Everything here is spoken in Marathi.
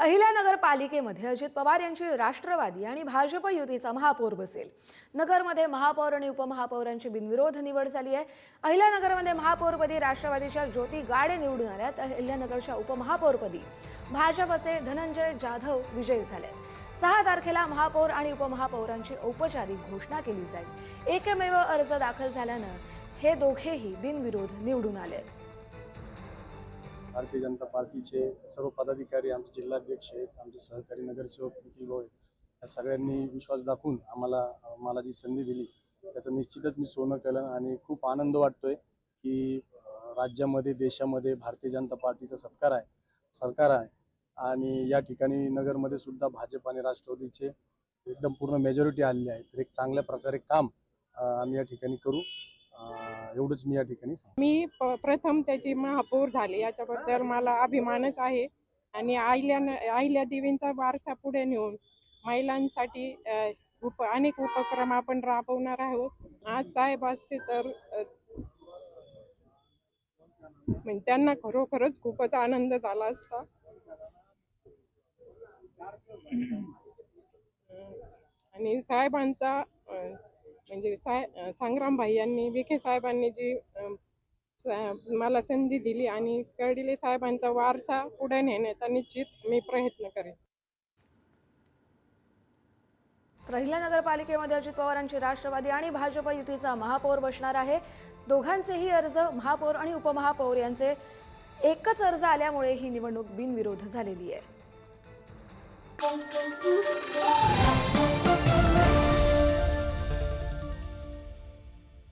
अहिल्या नगरपालिकेमध्ये अजित पवार यांची राष्ट्रवादी आणि भाजप युतीचा महापौर बसेल. नगरमध्ये महापौर आणि उपमहापौरांची बिनविरोध निवड झाली आहे. अहिल्यानगरमध्ये महापौरपदी राष्ट्रवादीच्या ज्योती गाडे निवडून आल्या आल्यात अहिल्यानगरच्या उपमहापौरपदी भाजपचे धनंजय जाधव विजयी झाले. सहा तारखेला महापौर आणि उपमहापौरांची औपचारिक घोषणा केली जाईल. एकमेव अर्ज दाखल झाल्यानं हे दोघेही बिनविरोध निवडून आले भारतीय जनता पार्टीचे सर्व पदाधिकारी आमचे जिल्हाध्यक्ष आहेत आमचे सहकारी नगरसेवक निखिल भाऊ आहेत. या सगळ्यांनी विश्वास दाखवून आम्हाला मला जी संधी दिली त्याचं निश्चितच मी सोनं केलं आणि खूप आनंद वाटतोय की राज्यामध्ये देशामध्ये भारतीय जनता पार्टीचा सत्कार आहे सरकार आहे आणि या ठिकाणी नगरमध्ये सुद्धा भाजप आणि राष्ट्रवादीचे एकदम पूर्ण मेजॉरिटी आलेली आहे तर एक चांगल्या प्रकारे काम आम्ही या ठिकाणी करू. एवढंच मी या ठिकाणी मी प्रथम त्याची महापौर झाले. याच्याबद्दल मला अभिमानच आहे. आणि आईल्या आईल्या देवींचा वारसा पुढे नेऊन महिलांसाठी उप अनेक उपक्रम आपण राबवणार आहोत. आज साहेब असते तर त्यांना खरोखरच खूपच आनंद झाला असता. आणि साहेबांचा म्हणजे साय अ, यांनी विखे साहेबांनी जी मला संधी दिली आणि कर्डिले साहेबांचा वारसा पुढे नेण्याचा निश्चित मी प्रयत्न करेन. रहिला नगरपालिकेमध्ये अजित पवारांची राष्ट्रवादी आणि भाजप युतीचा महापौर बसणार आहे. दोघांचेही अर्ज महापौर आणि उपमहापौर यांचे एकच अर्ज आल्यामुळे ही निवडणूक बिनविरोध झालेली आहे.